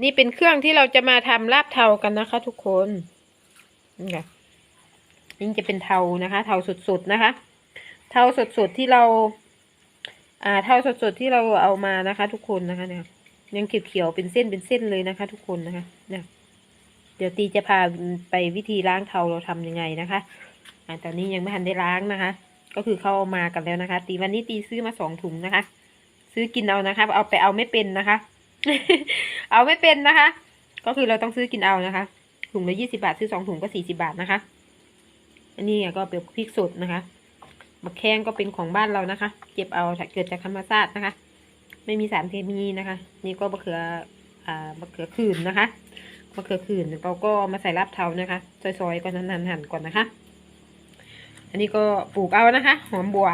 นี่เป็นเครื่องที่เราจะมาทำลาบเทากันนะคะ ทุกคนนี่ค่ะนี่จะเป็นเทานะคะ เทาสดๆนะคะ เทาสดๆที่เรา อ่า เทาสดๆที่เราเอามานะคะ ทุกคนนะคะเนี่ยยังเขียวๆเป็นเส้นเป็นเส้นเลยนะคะ ทุกคนนะคะ เนี่ย เดี๋ยวตีจะพาไปวิธีล้างเทาเราทำยังไงนะคะอ่าตอนนี้ยังไม่ทันได้ล้างนะคะ ก็คือเขาเอามากันแล้วนะคะ ตีวันนี้ตีซื้อมาสองถุงนะคะ ซื้อกินเอานะคะ เอาไปเอาไม่เป็นนะคะ เอาไม่เป็นนะคะ ก็คือเราต้องซื้อกินเอานะคะ ถุงละยี่สิบาท ซื้อสองถุงก็สี่สิบาทนะคะ อันนี้ก็เป็นพริกสดนะคะมะแขงก็เป็นของบ้านเรานะคะ เก็บเอาเกิดจากธรรมชาตินะคะ ไม่มีสารเคมีนะคะ นี่ก็มะเขืออ่ามะเขือขื่นนะคะมะเขือขื่นเราก็มาใส่ลาบเทานะคะ ซอยๆก่อนนั้นหั่นก่อนนะคะ อันนี้ก็ปลูกเอานะคะ หอมบัว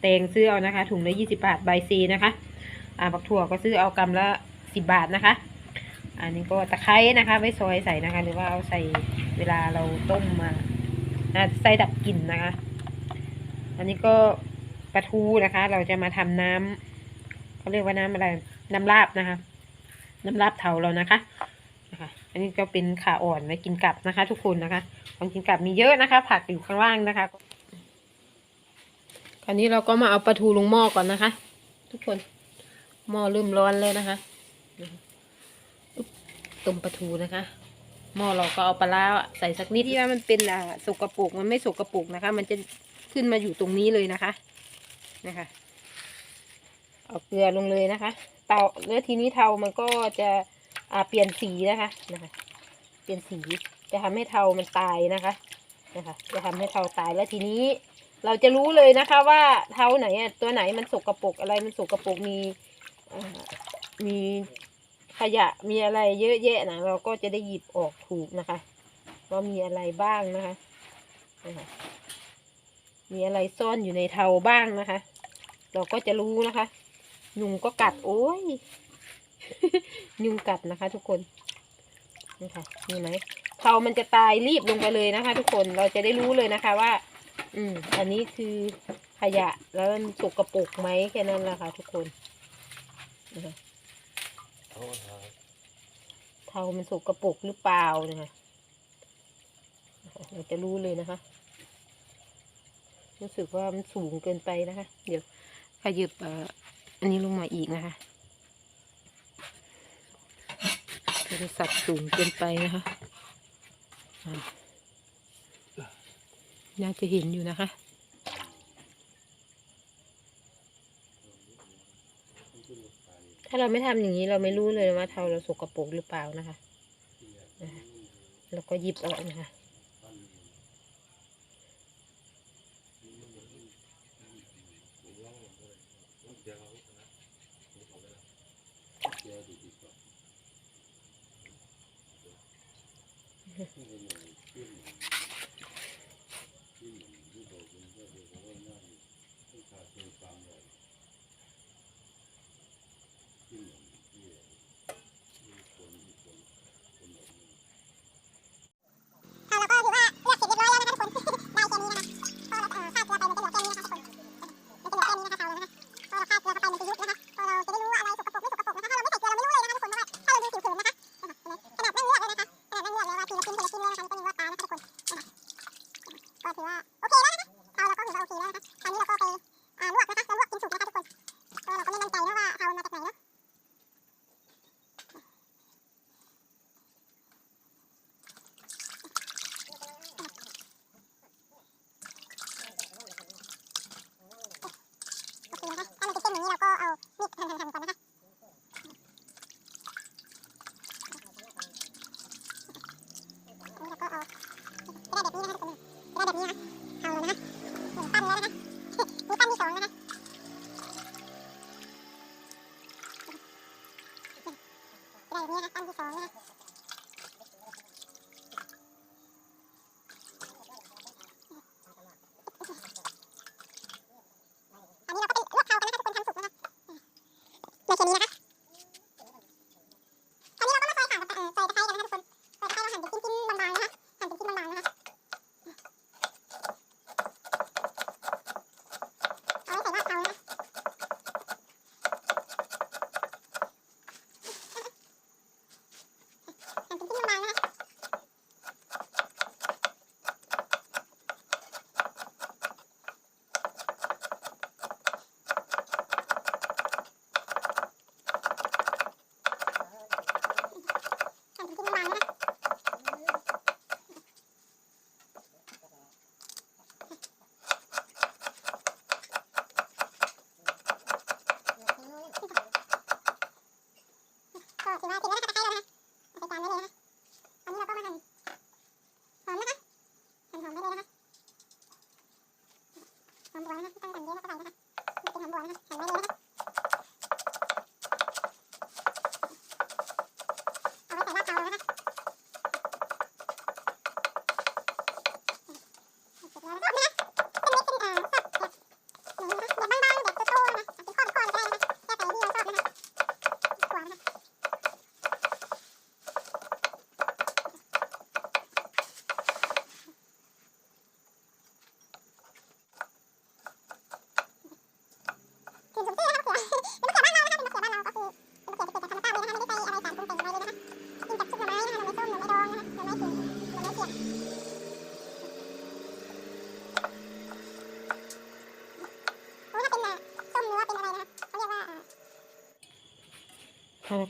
แตงซื้อเอานะคะ ถุงละยี่สิบาทใบซีนะคะ อ่าบักถั่วก็ซื้อเอากำละ สิบบาทนะคะ อันนี้ก็ตะไคร้นะคะไว้ซอยใส่นะคะ หรือว่าเอาใส่เวลาเราต้มมาใส่ดับกลิ่นนะคะ อันนี้ก็ปลาทูนะคะ เราจะมาทำน้ำเขาเรียกว่าน้ำอะไรน้ำลาบนะคะ น้ำลาบเทาเรานะคะนะคะ อันนี้ก็เป็นขาอ่อนไว้กินกับนะคะ ทุกคนนะคะ ของกินกับมีเยอะนะคะ ผักอยู่ข้างล่างนะคะคราวนี้เราก็มาเอาปลาทูลงหม้อก่อนนะคะ ทุกคนหม้อเริ่มร้อนแล้วนะคะ ต้มปลาทูนะคะหม้อเราก็เอาปลาร้าใส่สักนิดที่ว่ามันเป็นอ่าสกปรกมันไม่สกปรกนะคะ มันจะขึ้นมาอยู่ตรงนี้เลยนะคะนะคะ เอาเกลือลงเลยนะคะ เตาแล้วทีนี้เทามันก็จะอ่าเปลี่ยนสีนะคะนะคะ เปลี่ยนสีจะทำให้เทามันตายนะคะนะคะ จะทำให้เทาตายแล้วทีนี้ เราจะรู้เลยนะคะ ว่าเท้าไหนตัวไหนมันสกรปรกอะไรมันสกรปรกมีมี ขยะมีอะไรเยอะแยะนะเราก็จะได้หยิบออกถูกนะคะว่ามีอะไรบ้างนะคะนะคะมีอะไรซ่อนอยู่ในเทาบ้างนะคะ เราก็จะรู้นะคะ ยุงก็กัดโอ้ย ยุงกัดนะคะ ทุกคนนี่ค่ะมีไหมเทามันจะตายรีบลงไปเลยนะคะ ทุกคนเราจะได้รู้เลยนะคะว่า อืม อันนี้คือขยะแล้วมันสกรปรกไหมแค่นั้นแหละค่ะ ทุกคนนะคะ เทามันสกรปรกหรือเปล่านะคะเราจะรู้เลยนะคะ รู้สึกว่ามันสูงเกินไปนะคะ เดี๋ยวขยับอ,อันนี้ลงมาอีกนะคะโทรศัพท์สูงเกินไปนะคะน่าจะเห็นอยู่นะคะ ถ้าเราไม่ทำอย่างนี้เราไม่รู้เลยว่าเทาเราสกปรกหรือเปล่านะคะ แล้วก็หยิบออกนะคะค่ะ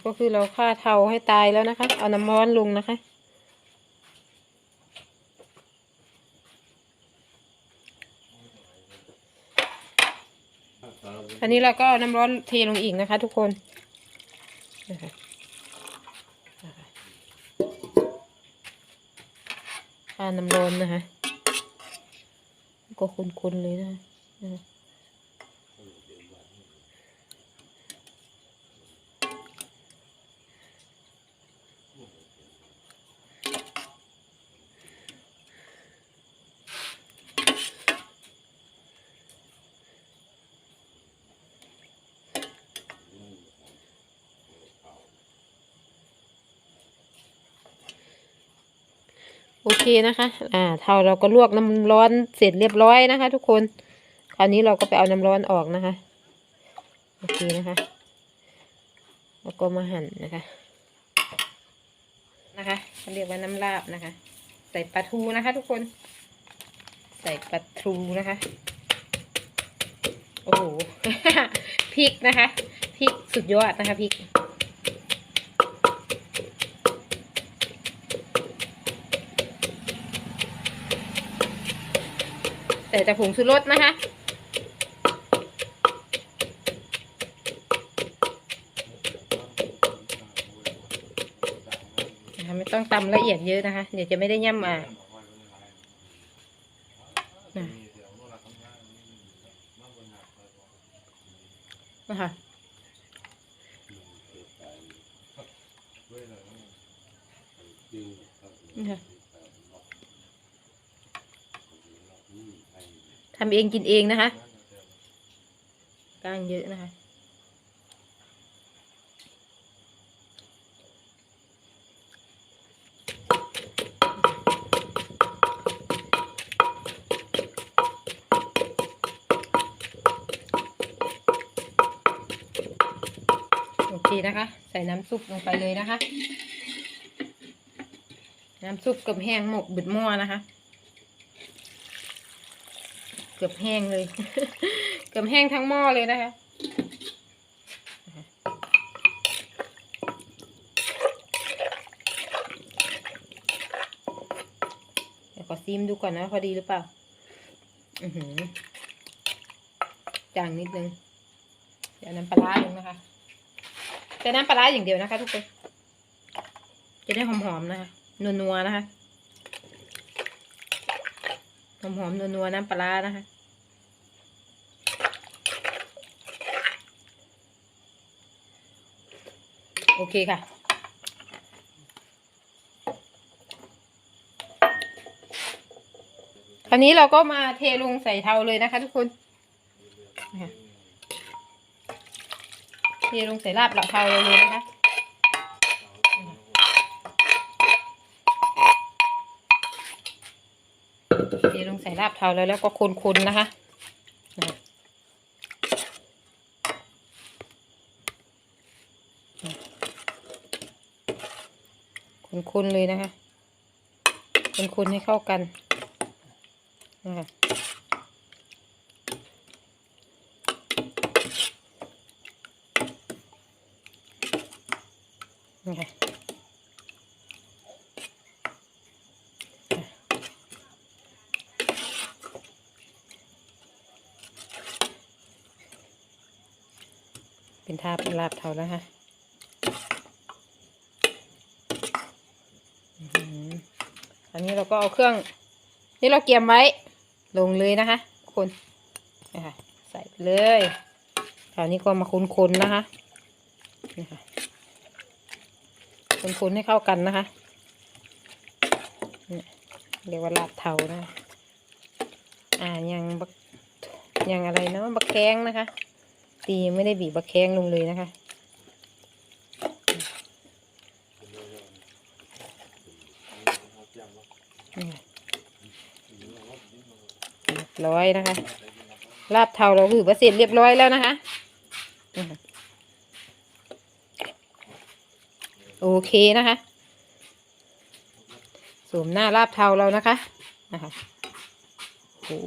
ก็คือเราฆ่าเทาให้ตายแล้วนะคะ เอาน้ำร้อนลงนะคะ อันนี้เราก็น้ำร้อนเทลงอีกนะคะ ทุกคนนะคะนะคะฆ่าน้ำร้อนนะคะ ก็คุ้นๆเลยนะคะนะคะ โอเคนะคะ อ่าเท่าเราก็ลวกน้ำร้อนเสร็จเรียบร้อยนะคะ ทุกคน คราวนี้เราก็ไปเอาน้ำร้อนออกนะคะ โอเคนะคะ แล้วก็มาหั่นนะคะ นะคะเขาเรียกว่าน้ำลาบนะคะ ใส่ปลาทูนะคะ ทุกคน ใส่ปลาทูนะคะ โอ้โห พริกนะคะ พริกสุดยอดนะคะพริก ใส่แต่ผงชูรสนะคะนะคะ ไม่ต้องตำละเอียดเยอะนะคะ เดี๋ยวจะไม่ได้ย่ำอะนะนะคะนี่ค่ะ ทำเองกินเองนะคะก้างเยอะนะคะ โอเคนะคะ ใส่น้ำซุปลงไปเลยนะคะ น้ำซุปกือบแห้งหมกบิดหม้อนะคะ กือบแห้งเลย เกือบแห้งทั้งหม้อเลยนะคะเดี๋ยวขอซีมดูก่อนนะพอดีหรือเปล่า อือหือจางนิดนึง เดี๋ยวน้ำปลาลงนะคะแต่น้ำปลาอย่างเดียวนะคะ ทุกคน จะได้หอมๆนะคะ นัวๆนะคะ หอมๆนัวๆน้ำปลานะคะ อเคค่ะ คราวนี้เราก็มาเทลงใส่เทาเลยนะคะ ทุกคน เทลงใส่ลาบหลาเทาเลยเลยนะคะเทลงใส่ลาบเทาแล้วแล้วก็คนๆนะคะ คนๆเลยนะคะ คนๆให้เข้ากันนะคะนะคะเป็นทาเป็นลาบเท่าแล้วค่ะอื้อหืออั นี้เราก็เอาเครื่องที่เราเกียมไว้ลงเลยนะคะคนนะคะใส่ไปเลยคราวนี้ก็มาคนๆนะคะนี่ค่ะคนๆให้เข้ากันนะคะเนี่ยเรียกว่าลาบเทานะคะอ่ายังบักยังอะไรเนาะบักแข้งนะคะ ตีไม่ได้บีบบักแข้งลงเลยนะคะ ร้อยนะคะ ลาบเทาเราหือว่าเสร็จเรียบร้อยแล้วนะคะ โอเคนะคะสวมหน้าลาบเทาเรานะคะนะคะโอ้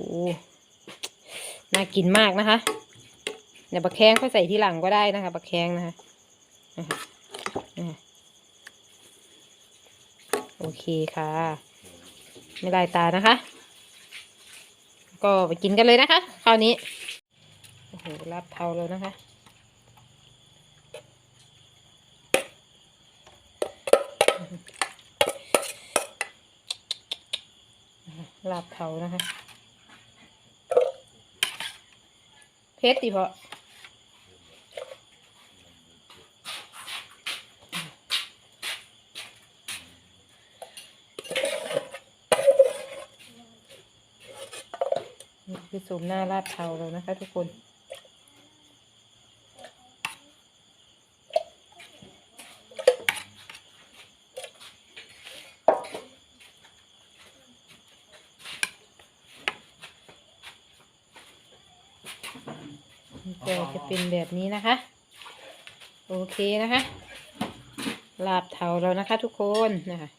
น่ากินมากนะคะเนี่ยปลาแข้งก็ใส่ที่หลังก็ได้นะคะปลาแข้งนะคะโอเคค่ะ ไม่ลายตานะคะ ก็ไปกินกันเลยนะคะคราวนี้โอ้โหลาบเทาเลยนะคะลาบเทานะคะเพชรดีเพาะนี่คือส มหน้าลาดเทาแล้วนะคะ ทุกคนก็จะเป็นแบบนี้นะคะ โอเคนะคะ ลาบเทาแล้วนะคะทุกคนนะคะ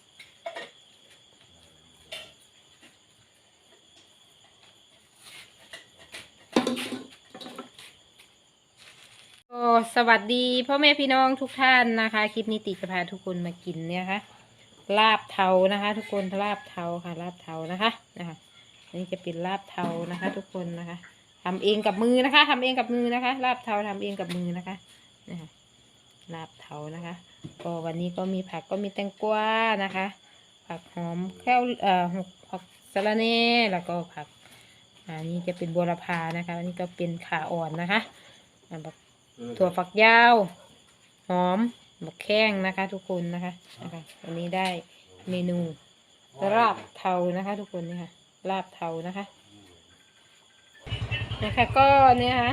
สวัสดีพ่อแม่พี่น้องทุกท่านนะคะ คลิปนี้ติจะพาทุกคนมากินเนี่ยนะคะลาบเทานะคะ ทุกคนลาบเทาค่ะ ลาบเทานะคะนะคะอันนี้จะเป็นลาบเทานะคะ ทุกคนนะคะทำเองกับมือนะคะทำเองกับมือนะคะ ลาบเทาทำเองกับมือนะคะนะคะลาบเทานะคะ ก็วันนี้ก็มีผักก็มีแตงกวานะคะ ผักหอมแค่วเอ่อผักสะระแหน่แล้วก็ผักอันนี้จะเป็นบัวลพานะคะอันนี้ก็เป็นขาอ่อนนะคะอ่าแบบ ถั่วฝักยาว หอมบักแข้งนะคะ ทุกคนนะคะนะคะวันนี้ได้เมนูลาบเทานะคะ ทุกคนนี่ค่ะลาบเทานะคะนะคะก็เนี่ยค่ะ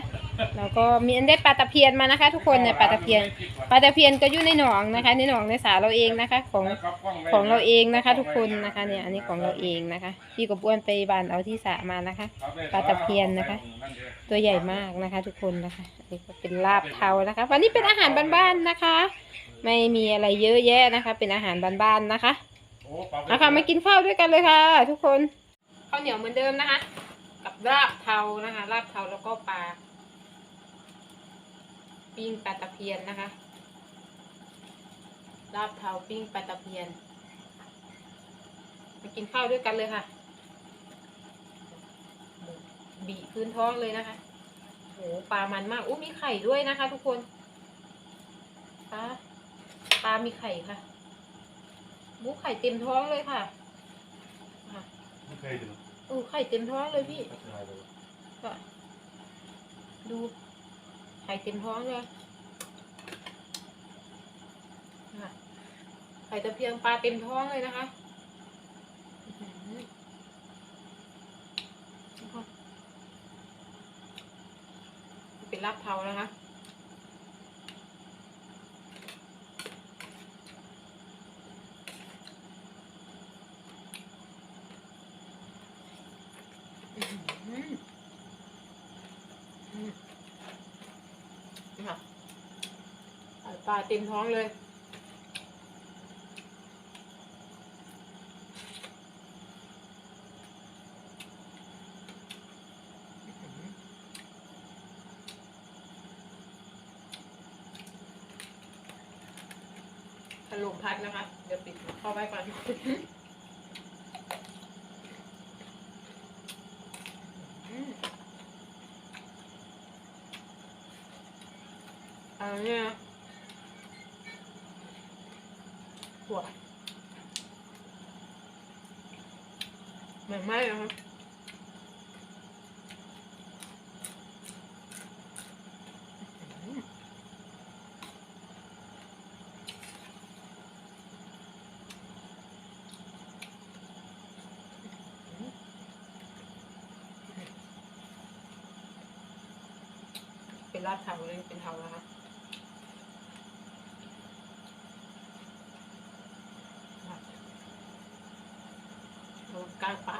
เราก็มีอันได้ปลาตะเพียนมานะคะ ทุกคนเนี่ยปลาตะเพียนปลาตะเพียนก็อยู่ในหนองนะคะ ในหนองในสาเราเองนะคะ ของของเราเองนะคะ ทุกคนนะคะเนี่ยอันนี้ของเราเองนะคะ พี่กับอ้วนไปบานเอาที่สระมานะคะปลาตะเพียนนะคะ ตัวใหญ่มากนะคะ ทุกคนนะคะอันนี้ก็เป็นลาบเทานะคะ วันนี้เป็นอาหารบ้านๆนะคะ ไม่มีอะไรเยอะแยะนะคะ เป็นอาหารบ้านๆนะคะเอาค่ะมากินข้าวด้วยกันเลยค่ะ ทุกคนข้าวเหนียวเหมือนเดิมนะคะ กับลาบเทานะคะลาบเทาแล้วก็ปลา ปิ้งปลาตะเพียนนะคะลาบเทาปิ้งปลาตะเพียน มากินข้าวด้วยกันเลยค่ะบีพื้นท้องเลยนะคะโหปลามันมากอู้มีไข่ด้วยนะคะ ทุกคนปลาปลามีไข่ค่ะหมูไข่เต็มท้องเลยค่ะค่ะไม่เคยดูอู้ไข่เต็มท้องเลยพี่พัฒนาดูก็ดู ไข่เต็มท้องเลยไข่ตะเพียงปลาเต็มท้องเลยนะคะเป็นลาบเผานะคะ อื้อหืออืมนี่ ค่ะปลาเต็มท้องเลยพัดลมพัดนะคะ เดี๋ยวปิดเข้าไว้ก่อน อืมอันนี้นะหัวเห มือนไหมนะคะเป็นลาบเทาเลยเป็นเทานะคะระวังก้างปลา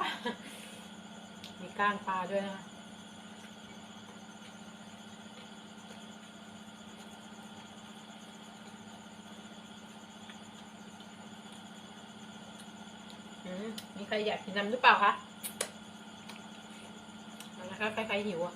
มี ก้างปลาด้วยนะคะอืมมีใครอยากกินน้ำหรือเปล่าคะแล้วก็ใครๆหิวอะ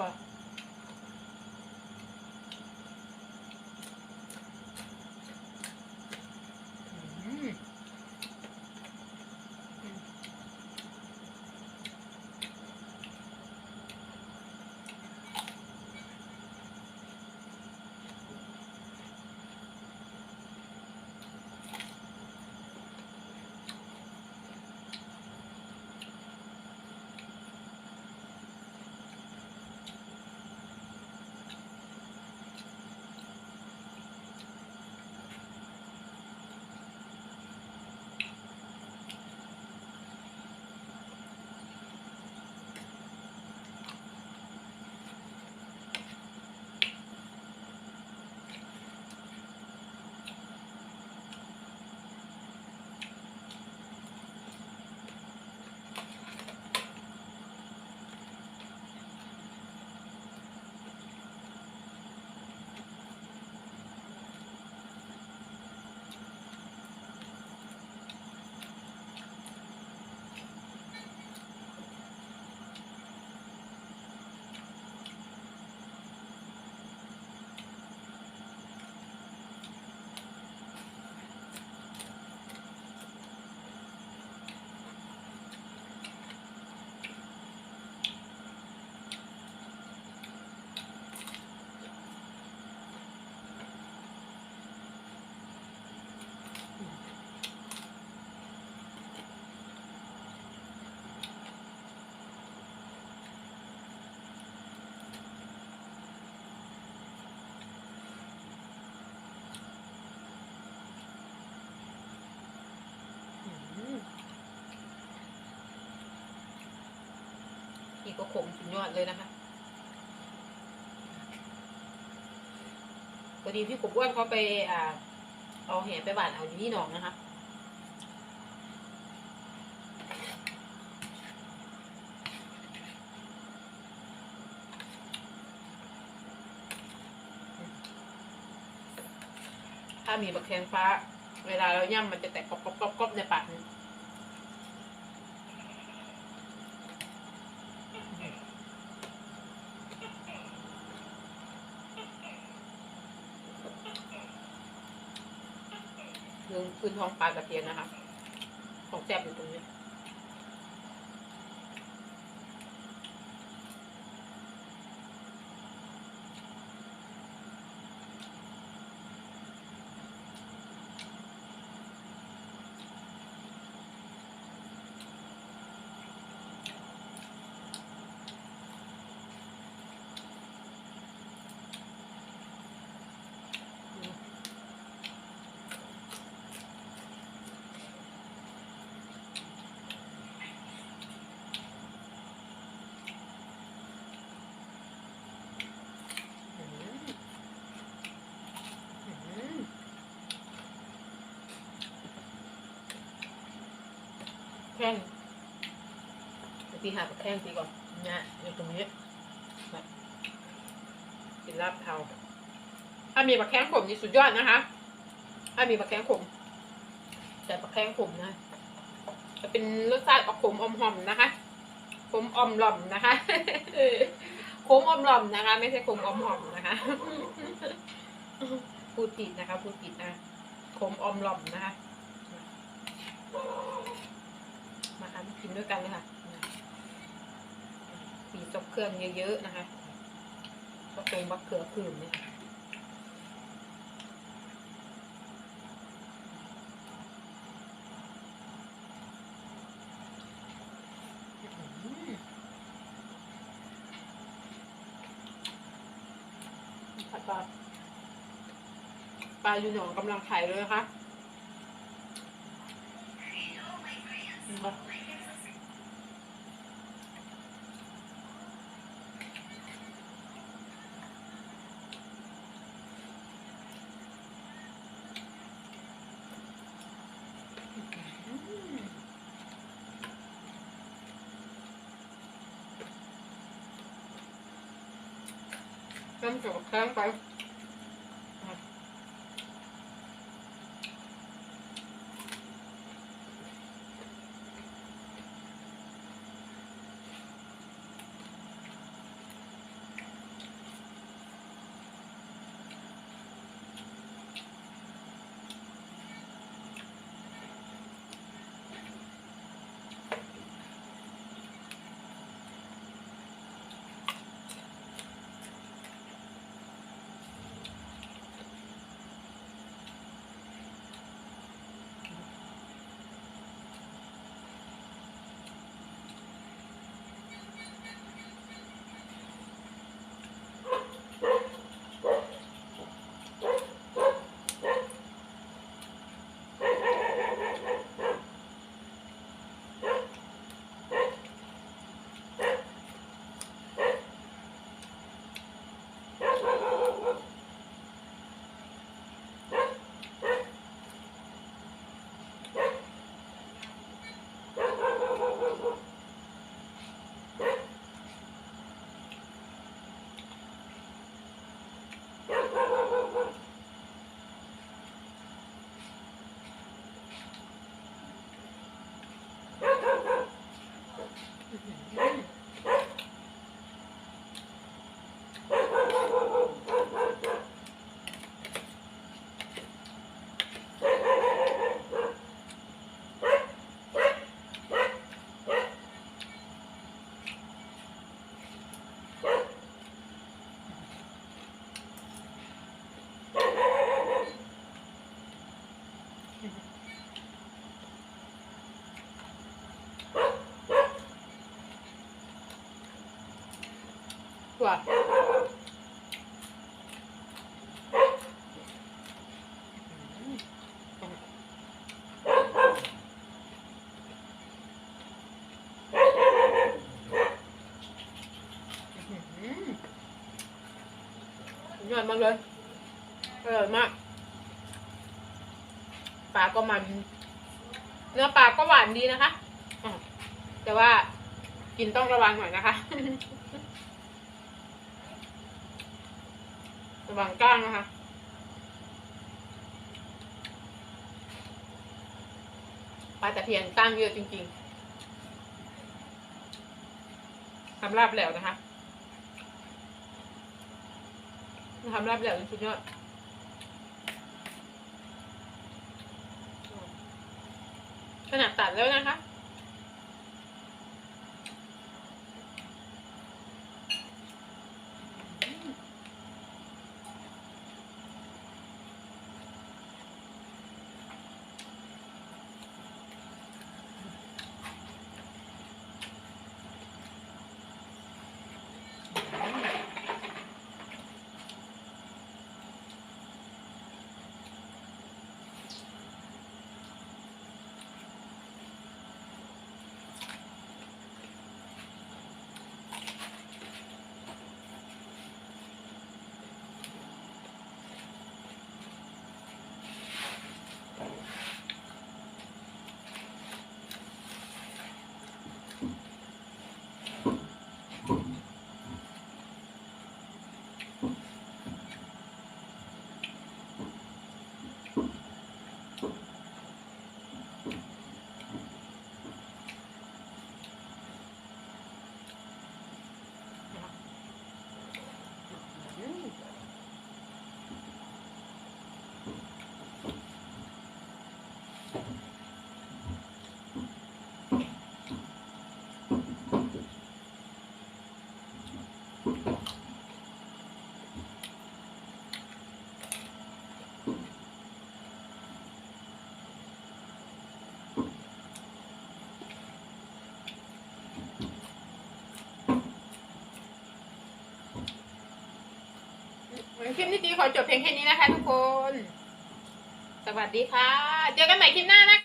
พออืม อืม นี่ก็ขมสุดยอดเลยนะคะพอดีพี่กบอ้วนเขาไปอ่าเอาแหไปหวานเอาอยู่ที่หนองนะคะถ้ามีบักแคนฟ้า เวลาเราย่ำมันจะแตกกรอบกรอบกรอบกรอบในปาก นี่เรื่องพื้นท้องปลากระเทียนนะคะของแซ่บอยู่ตรงนี้ อืมอืมแข้ง เดี๋ยวพี่หาแข้งตีก่อนเนี่ยอยู่ตรงนี้นะกินลาบเทาถ้ามีบักแข้งขมนี่สุดยอดนะคะ ถ้ามีบักแข้งขม แต่บักแข้งขมนะ จะเป็นรสชาติออกขมอมหอมนะคะ ขมอมหล่อมนะคะขมอมหล่อมนะคะ ไม่ใช่ขมอมหอมนะคะ พูดผิดนะคะ พูดผิดนะขมอมหล่อมนะคะ มาทำกินด้วยกันเลยค่ะ มีซอกเครื่องเยอะๆนะคะซอกเครื่องบักเขือขืนเนี่ยปลาปลาอยู่หนองกำลังไข่เลยนะคะ นี่ค่ะเริ่มจากแข้งไปถั่วยอดมากเลยอร่อยมากปลาก็มันเนื้อปลาก็หวานดีนะคะ แต่ว่ากินต้องระวังหน่อยนะคะ ระวังก้างนะคะ ปลาตะเพียนก้างเยอะจริงๆทำลาบแหลวนะคะทำลาบแหลวสุดยอดขนาดตัดแล้วนะคะ คลิปนี้ตีขอจบเพียงแค่นี้นะคะทุกคน สวัสดีค่ะ เจอกันใหม่คลิปหน้านะคะ